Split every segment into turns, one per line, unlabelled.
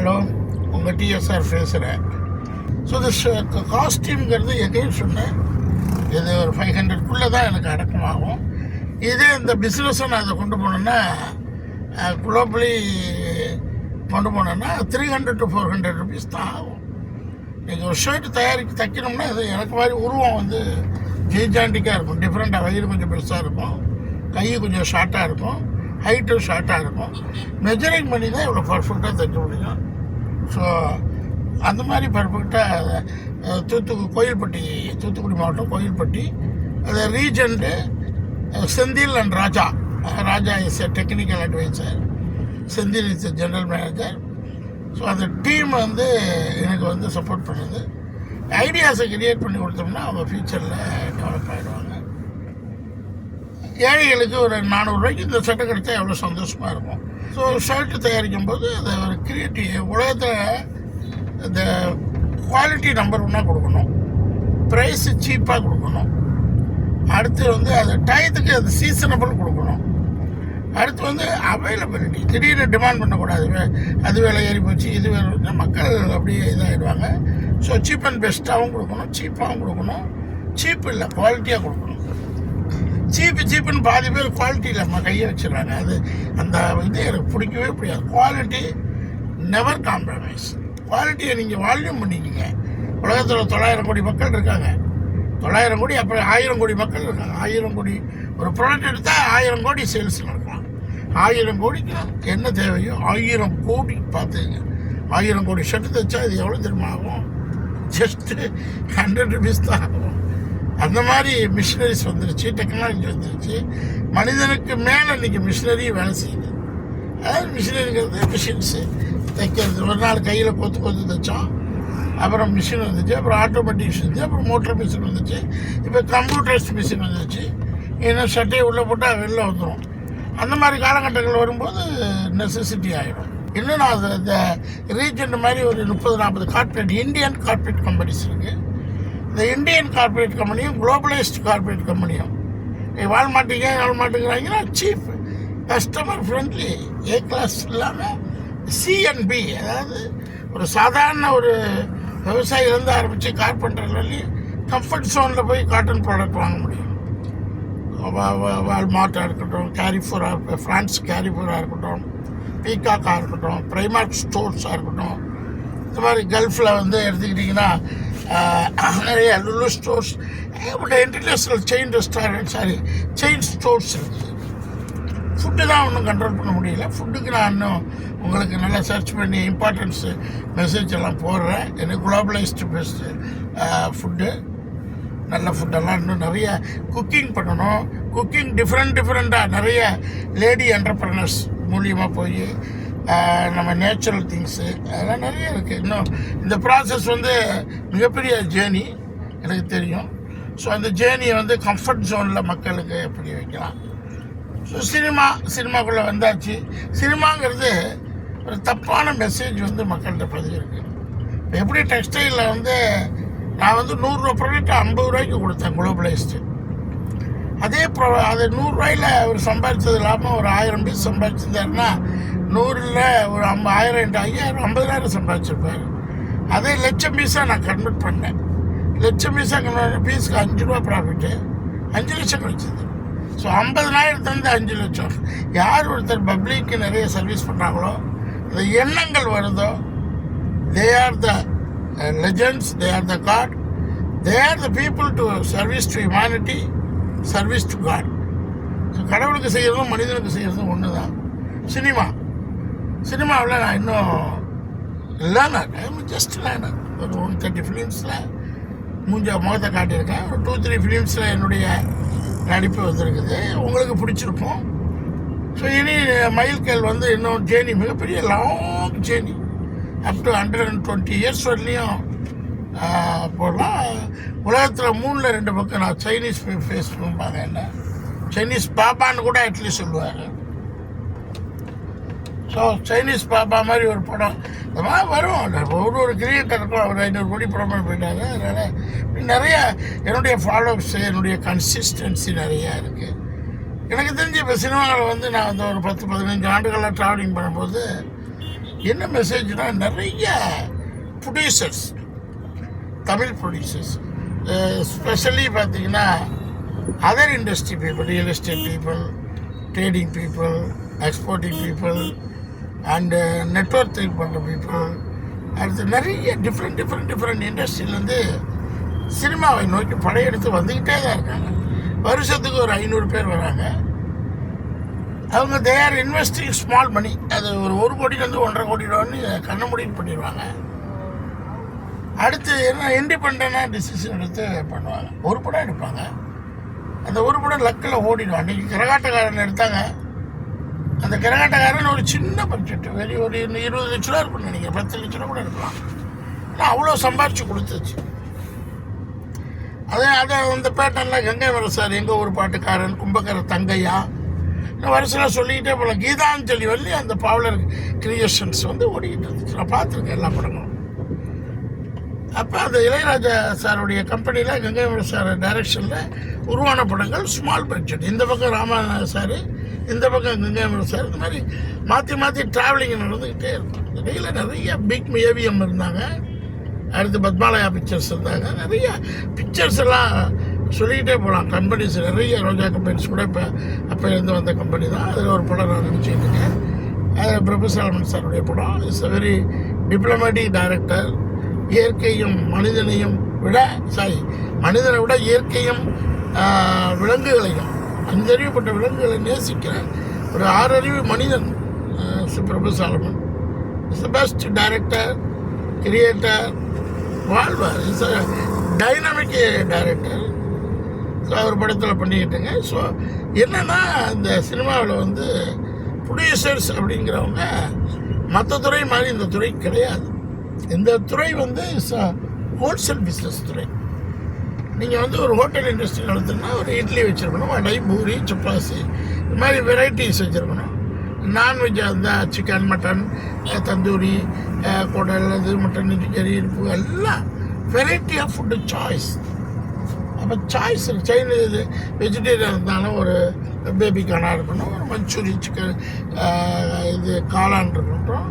Hello உங்கள் TSR பேசுகிறேன் so இந்த காஸ்டியூம்ங்கிறது எங்கேயும் சொன்னேன். இது ஒரு ஃபைவ் ஹண்ட்ரட்குள்ளே தான் எனக்கு அடக்கமாகும். இதே இந்த பிஸ்னஸை நான் இதை கொண்டு போனேன்னா குளோபலி கொண்டு போனேன்னா three hundred to four hundred rupees தான் ஆகும். நீங்கள் ஒரு ஷர்ட் தயாரிக்க தைக்கணும்னா இது எனக்கு மாதிரி உருவம் வந்து ஜெய்ஜாண்டிக்காக இருக்கும். டிஃப்ரெண்ட்டாக வயிறு கொஞ்சம் பெருசாக இருக்கும். கை கொஞ்சம் ஷார்ட்டாக இருக்கும். ஹைட்டும் ஷார்ட்டாக இருக்கும். மெஜரிங் பண்ணி தான் இவ்வளோ பர்ஃபெக்டாக தைக்க முடியும். ஸோ அந்த மாதிரி பர்ஃபெக்டாக தூத்துக்கு கோயில்பட்டி தூத்துக்குடி மாவட்டம் கோயில்பட்டி அது ரீஜன்ட்டு Senthil and Raja. Raja is a technical advisor Senthil is a general manager so அந்த டீம் வந்து எனக்கு வந்து சப்போர்ட் பண்ணுது. ஐடியாஸை கிரியேட் பண்ணி கொடுத்தோம்னா அவங்க ஃப்யூச்சரில் டெவலப் ஆகிடுவாங்க ஏழைகளுக்கு ஒரு நானூறுரூவாய்க்கு இந்த சட்டை கிடைச்சா எவ்வளோ சந்தோஷமாக இருக்கும். ஸோ ஷர்ட் தயாரிக்கும் போது அது ஒரு கிரியேட்டிவ் உலகத்தில் இந்த குவாலிட்டி நம்பர் ஒன்னாக கொடுக்கணும். ப்ரைஸ் சீப்பாக கொடுக்கணும். அடுத்து வந்து அது டயத்துக்கு அது சீசனபிள் கொடுக்கணும். அடுத்து வந்து அவைலபிலிட்டி திடீர்னு டிமாண்ட் பண்ணக்கூடாது. அது வேலை ஏறி போச்சு இது வேலை மக்கள் அப்படியே இதாகிடுவாங்க ஸோ சீப் அண்ட் பெஸ்ட்டாகவும் கொடுக்கணும் சீப்பாகவும் கொடுக்கணும். சீப் இல்லை குவாலிட்டியாக கொடுக்கணும். சீப்பு சீப்புன்னு பாதி பேர் குவாலிட்டியில் நம்ம கையை வச்சுருவாங்க அது அந்த இது எனக்கு பிடிக்கவே பிடிக்காது. குவாலிட்டி நெவர் காம்ப்ரமைஸ் குவாலிட்டியை நீங்கள் வால்யூம் பண்ணிக்கங்க. உலகத்தில் தொள்ளாயிரம் கோடி மக்கள் இருக்காங்க. தொள்ளாயிரம் கோடி அப்புறம் ஆயிரம் கோடி மக்கள் இருக்காங்க. ஆயிரம் கோடி ஒரு ப்ராடக்ட் எடுத்தால் ஆயிரம் கோடி சேல்ஸ் நடக்கலாம். ஆயிரம் கோடிக்கு என்ன தேவையோ ஆயிரம் கோடி பார்த்துங்க ஆயிரம் கோடி ஷர்ட் தைச்சா இது எவ்வளோ திரும்ப ஆகும்? ஜஸ்ட்டு ஹண்ட்ரட் ருபீஸ் தான் ஆகும். அந்த மாதிரி மிஷினரிஸ் வந்துருச்சு டெக்னாலஜி வந்துருச்சு. மனிதனுக்கு மேலே இன்னைக்கு மிஷினரி வேலை செய்யுது. அதாவது மிஷினரிங்கிறது மிஷின்ஸு தைக்கிறது. ஒரு நாள் கையில் கொத்து கொத்து தைச்சோம். அப்புறம் மிஷின் வந்துச்சு அப்புறம் ஆட்டோமேட்டிக் வந்துச்சு அப்புறம் மோட்டர் மிஷின் வந்துச்சு. இப்போ கம்ப்யூட்டர்ஸ் மிஷின் வந்துச்சு இன்னும் சட்டையை உள்ளே போட்டால் வெளில வந்துடும் அந்த மாதிரி காலகட்டங்கள் வரும்போது நெசசிட்டி ஆகிடும் இன்னும் நான் அது இந்த ரீஜன் மாதிரி ஒரு முப்பது நாற்பது கார்ப்பரேட் இந்தியன் கார்ப்பரேட் கம்பெனிஸ் இருக்குது இந்த இந்தியன் கார்ப்பரேட் கம்பெனியும் குளோபலைஸ்ட் கார்பரேட் கம்பெனியும். நீ வாழ மாட்டீங்க வாழ மாட்டேங்கிறாங்கன்னா கஸ்டமர் ஃப்ரெண்ட்லி ஏ கிளாஸ் இல்லாமல் சிஎன்பி அதாவது ஒரு சாதாரண ஒரு விவசாயிலேருந்து ஆரம்பித்து கார்பெண்டர் வரலையும் கம்ஃபர்ட் ஜோனில் போய் காட்டன் ப்ராடக்ட் வாங்க முடியும். வால்மார்ட்டாக இருக்கட்டும் கேரிஃபோராக இருக்கட்டும் ஃப்ரான்ஸ் கேரிஃபோராக இருக்கட்டும் பீகாக்காக இருக்கட்டும் ப்ரைமார்க் ஸ்டோர்ஸாக இருக்கட்டும். இந்த மாதிரி கல்ஃபில் வந்து எடுத்துக்கிட்டிங்கன்னா நிறைய Lulu stores international chain restaurant sorry chain stores இருக்குது ஃபுட்டு தான் ஒன்றும் கண்ட்ரோல் பண்ண முடியல. ஃபுட்டுக்கு நான் இன்னும் உங்களுக்கு நல்லா சர்ச் பண்ணி இம்பார்ட்டன்ஸு மெசேஜ் எல்லாம் போடுறேன். எனக்கு குளோபலைஸ்டு பெஸ்ட்டு ஃபுட்டு நல்ல ஃபுட்டெல்லாம் இன்னும் நிறைய குக்கிங் பண்ணணும். குக்கிங் டிஃப்ரெண்ட் டிஃப்ரெண்ட்டாக நிறைய லேடி என்டர்பிரனர்ஸ் மூலியமாக போய் நம்ம நேச்சுரல் திங்ஸு அதெல்லாம் நிறைய இருக்குது இன்னும் இந்த ப்ராசஸ் வந்து மிகப்பெரிய ஜேர்னி எனக்கு தெரியும். ஸோ அந்த ஜேர்னியை வந்து கம்ஃபர்ட் ஜோனில் மக்களுக்கு எப்படி வைக்கலாம்? ஸோ சினிமா சினிமாக்குள்ளே வந்தாச்சு. சினிமாங்கிறது ஒரு தப்பான மெசேஜ் வந்து மக்கள்கிட்ட பதிவிருக்கு இப்போ எப்படி டெக்ஸ்டைலில் வந்து நான் வந்து நூறுரூவா ப்ராடக்ட் ஐம்பது ரூபாய்க்கு கொடுத்தேன் குளோபலைஸ்டு அதே ப்ரோ அது நூறுரூவாயில் அவர் சம்பாதிச்சது இல்லாமல் ஒரு ஆயிரம் பீஸ் சம்பாதிச்சிருந்தாருன்னா நூறில் ஒரு ஐம்பது ஆயிரம் ரெண்டு ஐயாயிரம் ஐம்பதாயிரம் சம்பாதிச்சிருப்பார். அதே லட்சம் பீஸாக நான் கன்வெர்ட் பண்ணேன். லட்சம் பீஸாக கன்வெர்ட் பீஸுக்கு அஞ்சு ரூபா ப்ராஃபிட்டு அஞ்சு லட்சம் கிடைச்சது. ஸோ ஐம்பதனாயிரத்துலேருந்து அஞ்சு லட்சம். யார் ஒருத்தர் பப்ளிக்கு நிறைய சர்வீஸ் பண்ணுறாங்களோ அந்த எண்ணங்கள் வருதோ they are the legends they are the God they are the people to service to humanity service to God so கடவுளுக்கு செய்கிறதும் மனிதனுக்கு செய்கிறதும் ஒன்று தான் சினிமா. சினிமாவில் நான் இன்னும் லேர்னர் ஐ ஜஸ்ட் லேர்னர் ஒரு ஒன் தேர்ட்டி ஃபிலிம்ஸில் மூஞ்ச முகத்தை காட்டியிருக்கேன். ஒரு டூ த்ரீ ஃபிலிம்ஸில் என்னுடைய நடிப்பு வந்திருக்குது. உங்களுக்கு பிடிச்சிருக்கும். ஸோ இனி மயில்கல் வந்து இன்னும் ஜேர்னி மிகப்பெரிய long journey up to hundred and twenty years வரலையும் போடலாம். உலகத்தில் மூணில் ரெண்டு பக்கம் நான் சைனீஸ் ஃபேஸ் பண்ணுவாங்க என்ன? சைனீஸ் பாப்பான்னு கூட அட்லீஸ்ட் சொல்லுவாங்க ஸோ சைனீஸ் பாப்பா மாதிரி ஒரு படம். இந்த மாதிரி வரும். ஒரு ஒரு கிரியேட்டருக்கும் அவர் ஐநூறு கோடி படம் பண்ணி போயிட்டாங்க அதனால் இப்படி நிறைய என்னுடைய ஃபாலோவர்ஸ் என்னுடைய கன்சிஸ்டன்சி நிறையா இருக்குது எனக்கு தெரிஞ்சு இப்போ சினிமாவில் வந்து நான் வந்து ஒரு பத்து பதினஞ்சு ஆண்டுகளாக ட்ராவலிங் பண்ணும்போது என்ன மெசேஜ்னா நிறைய ப்ரொடியூசர்ஸ் தமிழ் ப்ரொடியூசர்ஸ் ஸ்பெஷலி பார்த்தீங்கன்னா other industry people real estate people trading people exporting people and network think பண்ணுற பீப்புள் அடுத்து நிறைய டிஃப்ரெண்ட் டிஃப்ரெண்ட் டிஃப்ரெண்ட் இண்டஸ்ட்ரியிலேருந்து சினிமாவை நோக்கி படையெடுத்து வந்துக்கிட்டே தான் இருக்காங்க. வருஷத்துக்கு ஒரு ஐநூறு பேர் வராங்க. அவங்க they are investing small money அது ஒரு ஒரு கோடியிலேருந்து ஒன்றரை கோடி ரூபான்னு கண்ண முடிவு பண்ணிடுவாங்க. அடுத்து என்ன இண்டிபெண்டாக டிசிஷன் எடுத்து பண்ணுவாங்க. ஒரு படம் எடுப்பாங்க. அந்த ஒரு படம் லக்கில் ஓடிடும். அன்றைக்கி கரகாட்டக்காரன் எடுத்தாங்க. அந்த கரகாட்டக்காரன் ஒரு சின்ன பட்ஜெட் வெறி ஒரு இருபது லட்ச ரூபா இருக்கும்னு நினைக்கிறேன். பத்து லட்ச ரூபா கூட இருக்கலாம். ஆனால் அவ்வளோ சம்பாரிச்சு கொடுத்துச்சு. அதே அதை அந்த பேட்டர்னில் கங்கை வர சார் எங்கள் ஊர் பாட்டுக்காரன் கும்பகர தங்கையா? இந்த வரிசையில் சொல்லிக்கிட்டே போகலாம் கீதாஞ்சலி வள்ளி அந்த பாவலர் கிரியேஷன்ஸ் வந்து ஓடிக்கிட்டு இருந்துச்சு. நான் பார்த்துருக்கேன் எல்லா படங்களும். அப்போ அந்த இளையராஜா சாருடைய கம்பெனியில் கங்கைமர சார் டைரக்ஷனில் உருவான படங்கள் ஸ்மால் பட்ஜெட் இந்த பக்கம் ராமநாத சார் இந்த பக்கம் கங்கைமர சார் இந்த மாதிரி மாற்றி மாற்றி ட்ராவலிங் நடந்துக்கிட்டே இருக்கும். இடையில் நிறைய பிக் ஏவிஎம் இருந்தாங்க. அடுத்து பத்மாலயா பிக்சர்ஸ் இருந்தாங்க. நிறைய பிக்சர்ஸ் எல்லாம் சொல்லிக்கிட்டே போகலாம். கம்பெனிஸ் நிறைய ரோஜா கம்பெனிஸ் கூட இப்போ அப்போ இருந்து வந்த கம்பெனி தான். அதில் ஒரு படம் நான் நினச்சிட்டு இருக்கேன். அதில் பிரபு சாலமன் சாருடைய படம். It's a very diplomatic director இயற்கையும் மனிதனையும் விட சாரி மனிதனை விட இயற்கையும் விலங்குகளையும் அஞ்சறிவுப்பட்ட விலங்குகளை நேசிக்கிற ஒரு ஆறறிவு மனிதன் சுப்பிரபு Solomon. Is the best director creator வாழ்வார். Is a dynamic director so அவர் படத்தில் பண்ணிக்கிட்டேங்க. ஸோ என்னென்னா இந்த சினிமாவில் வந்து ப்ரொடியூசர்ஸ் அப்படிங்கிறவங்க மற்ற துறை மாதிரி இந்த துறை கிடையாது. இந்த துறை வந்து இஸ் ஹோல்சேல் பிஸ்னஸ் துறை. நீங்கள் வந்து ஒரு ஹோட்டல் இண்டஸ்ட்ரி நடத்துனா ஒரு இட்லி வச்சுருக்கணும் வடை பூரி சப்பாசி இது மாதிரி வெரைட்டிஸ் வச்சுருக்கணும். நான்வெஜ்ஜாக இருந்தால் சிக்கன் மட்டன் தந்தூரி குடல் இது மட்டன் கறி இருப்பு எல்லாம் வெரைட்டி ஆஃப் ஃபுட்டு சாய்ஸ் அப்போ சாய்ஸ் சைனீ இது வெஜிடேரியன் இருந்தாலும் ஒரு பேபிக்கானா இருக்கணும் ஒரு மஞ்சூரி சிக்கன் இது காளான் இருக்கட்டும்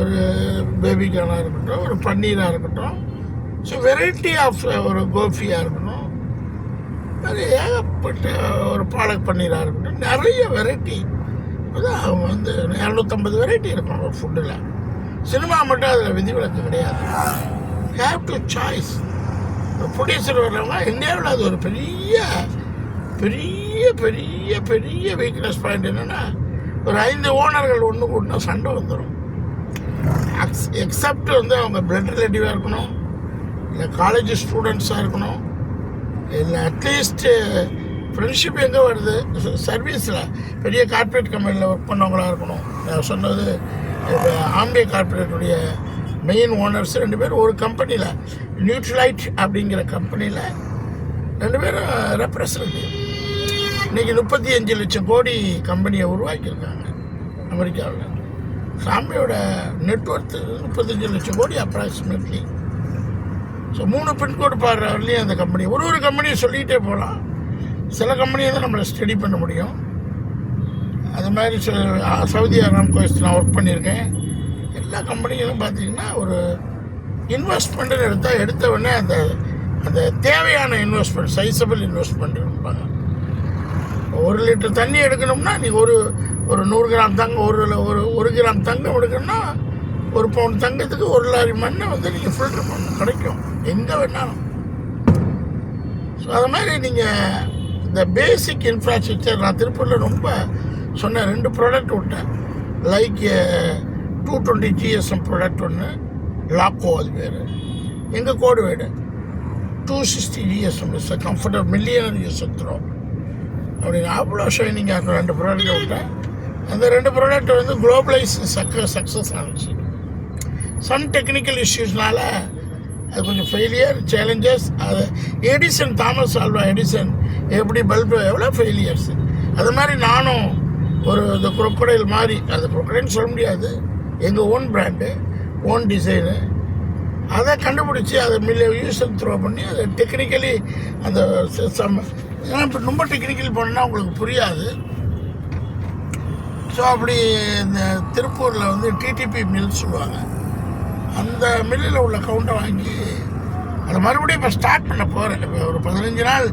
ஒரு பேபிக்கானா இருக்கட்டும் ஒரு பன்னீராக இருக்கட்டும் ஸோ வெரைட்டி ஆஃப் ஒரு கோஃபியாக இருக்கணும் நிறைய ஏகப்பட்ட ஒரு ப்ராடக்ட் பன்னீராக இருக்கட்டும் நிறைய வெரைட்டி இப்போதான் அவங்க வந்து இரநூத்தம்பது வெரைட்டி இருக்கும் ஒரு ஃபுட்டில் சினிமா மட்டும் அதில் விதிவிலக்கு கிடையாது. ஹேவ் டு சாய்ஸ் ப்ரொடியூசர் வர்றவங்க இந்தியாவில் அது ஒரு பெரிய பெரிய பெரிய பெரிய வீக்னஸ் பாயிண்ட் என்னென்னா ஒரு ஐந்து ஓனர்கள் ஒன்று கூட்டினா சண்டை வந்துடும் எக்ஸப்ட் வந்து அவங்க பிளட் ரிலேட்டிவாக இருக்கணும். இல்லை காலேஜ் ஸ்டூடெண்ட்ஸாக இருக்கணும். இல்லை அட்லீஸ்ட்டு ஃப்ரெண்ட்ஷிப் எங்கே வருது? சர்வீஸில் பெரிய கார்ப்பரேட் கம்பெனியில் ஒர்க் பண்ணவங்களா இருக்கணும். நான் சொன்னது இப்போ ஆம்பே கார்ப்பரேட்டுடைய மெயின் ஓனர்ஸ் ரெண்டு பேரும் ஒரு கம்பெனியில் நியூட்ரலைட் அப்படிங்கிற கம்பெனியில் ரெண்டு பேரும் ரெப்ரசன்டேட்டிவ் இன்றைக்கி முப்பத்தி அஞ்சு லட்சம் கோடி கம்பெனியை உருவாக்கியிருக்காங்க. அமெரிக்காவில். சாமியோட நெட்ஒர்த்து முப்பத்தஞ்சு லட்சம் கோடி அப்ராக்சிமேட்லி ஸோ மூணு பின்கோடு பாடுற வரலையும் அந்த கம்பெனி ஒரு ஒரு கம்பெனியும் சொல்லிகிட்டே போகலாம் சில கம்பெனியை தான் நம்மளை ஸ்டடி பண்ண முடியும். அது மாதிரி சில- சவுதி அராம்கோ நான் ஒர்க் பண்ணியிருக்கேன். எல்லா கம்பெனிகளும் பார்த்தீங்கன்னா ஒரு இன்வெஸ்ட்மெண்ட்டுன்னு எடுத்தால் எடுத்த உடனே அந்த அந்த தேவையான இன்வெஸ்ட்மெண்ட் சைஸபிள் இன்வெஸ்ட்மெண்ட் இருப்பாங்க ஒரு லிட்டர் தண்ணி எடுக்கணும்னா நீ ஒரு ஒரு நூறு கிராம் தங்கம் ஒரு ஒரு ஒரு கிராம் தங்கம் எடுக்கணும்னா ஒரு பவுன் தங்கத்துக்கு ஒரு லாரி மண்ணை வந்து நீங்கள் ஃபில்டர் பண்ண கிடைக்கும். எங்கே வேணாலும். ஸோ அது மாதிரி நீங்கள் இந்த பேசிக் இன்ஃப்ராஸ்ட்ரக்சர் நான் திருப்பூரில் ரொம்ப சொன்னேன் ரெண்டு ப்ராடக்ட் விட்டேன் like two twenty GSM product ஒன்று லாக்கோ அது பேர் எங்கள் கோடு வீடு? Two sixty GSM is comfortable millionaire use throw அப்படின்னு அவ்வளோ ஷைனிங்காக இருக்கும் ரெண்டு ப்ராடக்ட் விட்டேன் அந்த ரெண்டு ப்ராடக்ட் வந்து குளோபலைஸ் சக்க சக்ஸஸ் ஆனிச்சு. சம் டெக்னிக்கல் இஷ்யூஸ்னால அது கொஞ்சம் ஃபெயிலியர் சேலஞ்சஸ் அது எடிசன் தாமஸ் ஆல்வா எடிசன் எப்படி பல்பு எவ்வளோ ஃபெயிலியர்ஸ் அது மாதிரி நானும் ஒரு இந்த குரொக்கடைல் மாதிரி அது குரொக்கடைன்னு சொல்ல முடியாது. எங்கள் ஓன் பிராண்டு ஓன் டிசைனு அதை கண்டுபிடிச்சி அதை மில்ல யூஸ் த்ரோ பண்ணி அதை டெக்னிக்கலி அந்த சம் ஏன்னா இப்போ ரொம்ப டெக்னிக்கல் பண்ணால் உங்களுக்கு புரியாது. ஸோ அப்படி இந்த திருப்பூரில் வந்து டிடிபி மில் சொல்லுவாங்க. அந்த மில்லில் உள்ள கவுண்டை வாங்கி அதை மறுபடியும் இப்போ ஸ்டார்ட் பண்ண போகிறேன் இப்போ ஒரு பதினஞ்சு நாள்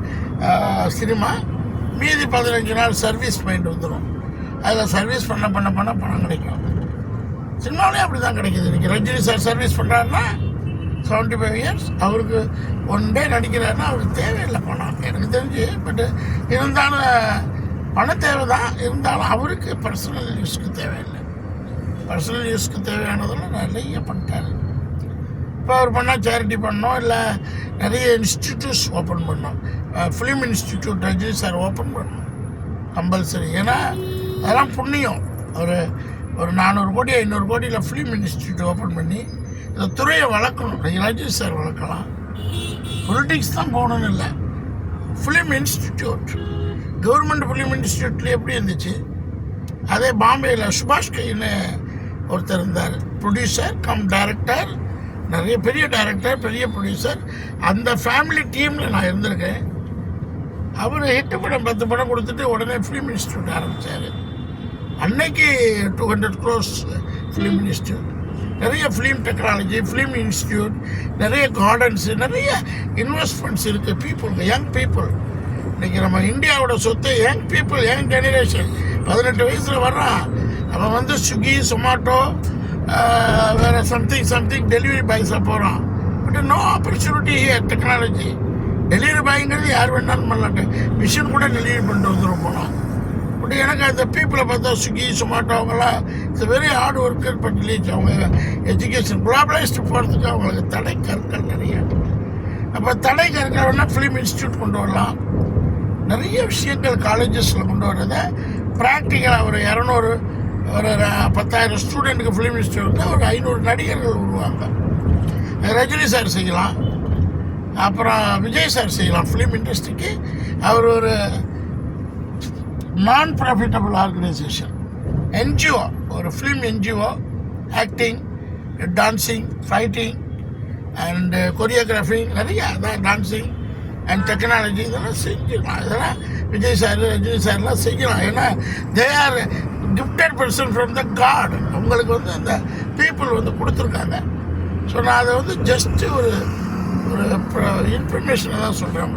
சினிமா மீதி பதினஞ்சு நாள் சர்வீஸ் பாயிண்ட் வந்துடும் அதில் சர்வீஸ் பண்ண பண்ண பண்ண பணம் கிடைக்கும். சினிமாவிலே அப்படி தான் கிடைக்குது. இன்றைக்கி ரஜினி சார் சர்வீஸ் பண்ணுறாருன்னா செவன்ட்டி ஃபைவ் இயர்ஸ் அவருக்கு ஒன் டே நடிக்கிறாருன்னா அவருக்கு தேவையில்லை பணம். எனக்கு தெரிஞ்சு பட்டு இருந்தாலும் பண தேவை தான் இருந்தாலும் அவருக்கு பர்சனல் யூஸ்க்கு தேவையில்லை. பர்சனல் யூஸ்க்கு தேவையானதெல்லாம் நிறைய பண்ணிட்டாரு. இப்போ அவர் பண்ணால் சேரிட்டி பண்ணோம் இல்லை நிறைய இன்ஸ்டிடியூட்ஸ் ஓப்பன் பண்ணோம். Film institute Rajini sir open பண்ணோம் கம்பல்சரி ஏன்னா அதெல்லாம் புண்ணியம். ஒரு ஒரு நானூறு கோடி ஐநூறு கோடியில் ஃபிலிம் இன்ஸ்டியூட் ஓப்பன் பண்ணி இந்த துறையை வளர்க்கணும். ரஜினி சார் வளர்க்கலாம். பொலிட்டிக்ஸ் தான் போகணும்னு இல்லை. ஃபிலிம் இன்ஸ்டிடியூட் கவர்மெண்ட் ஃபிலிம் இன்ஸ்டியூட்டில் எப்படி இருந்துச்சு? அதே பாம்பேயில் சுபாஷ் கைன்னு ஒருத்தர் இருந்தார். ப்ரொடியூசர் கம் டைரக்டர் நிறைய பெரிய டைரக்டர் பெரிய ப்ரொடியூசர் அந்த ஃபேமிலி டீமில் நான் இருந்திருக்கேன். அவர் எட்டு படம் பத்து படம் கொடுத்துட்டு உடனே ஃபிலிம் இன்ஸ்டியூட் ஆரம்பித்தார் அன்னைக்கு two hundred crores film institute நிறைய ஃபிலிம் டெக்னாலஜி ஃபிலிம் இன்ஸ்டியூட் நிறைய கார்டன்ஸு நிறைய இன்வெஸ்ட்மெண்ட்ஸ் இருக்குது பீப்புளுக்கு யங் பீப்புள் இன்றைக்கி நம்ம இந்தியாவோட சொத்து யங் பீப்புள் யங் ஜெனரேஷன் பதினெட்டு வயசில் வர்றான். அவன் வந்து ஸ்விக்கி சொமாட்டோ வேறு சம்திங் சம்திங் டெலிவரி பாய்ஸாக போகிறான் but no opportunity technology delivery பாய்ங்கிறது யார் வேணாலும் பண்ணலாட்டு மிஷின் கூட டெலிவரி பண்ணிட்டு வந்துடும் போனோம் பட் எனக்கு அந்த பீப்புளை பார்த்தா ஸ்விக்கி சொமாட்டோ அவங்களாம் it's very hard worker but leech அவங்க எஜுகேஷன் குளாபலைஸ்டு போகிறதுக்கு அவங்களுக்கு தடை கற்கள் நிறைய. அப்போ தடை கற்கள் வேணால் ஃபிலிம் இன்ஸ்டியூட் கொண்டு வரலாம். நிறைய விஷயங்கள் காலேஜஸில் கொண்டு வர்றதை ப்ராக்டிக்கலாக ஒரு இரநூறு ஒரு பத்தாயிரம் ஸ்டூடெண்ட்டுக்கு ஃபிலிம் இன்ஸ்டியூட்டில் ஒரு ஐநூறு நடிகர்கள் உருவாங்க ரஜினி சார் செய்யலாம். அப்புறம் விஜய் சார் செய்யலாம் ஃபிலிம் இண்டஸ்ட்ரிக்கு அவர் ஒரு நான் ப்ராஃபிட்டபிள் ஆர்கனைசேஷன் என்ஜிஓ ஒரு film NGO acting dancing fighting and choreography நிறைய அதான் டான்சிங் அண்ட் டெக்னாலஜி இதெல்லாம் செஞ்சுக்கலாம் இதெல்லாம் விஜய் சார் ரஜினி சார்லாம் செய்யலாம். ஏன்னா they are gifted person from the God அவங்களுக்கு வந்து அந்த பீப்புள் வந்து கொடுத்துருக்காங்க. ஸோ நான் அதை வந்து ஜஸ்ட்டு ஒரு ஒரு இன்ஃபர்மேஷனை தான் சொல்கிறேன்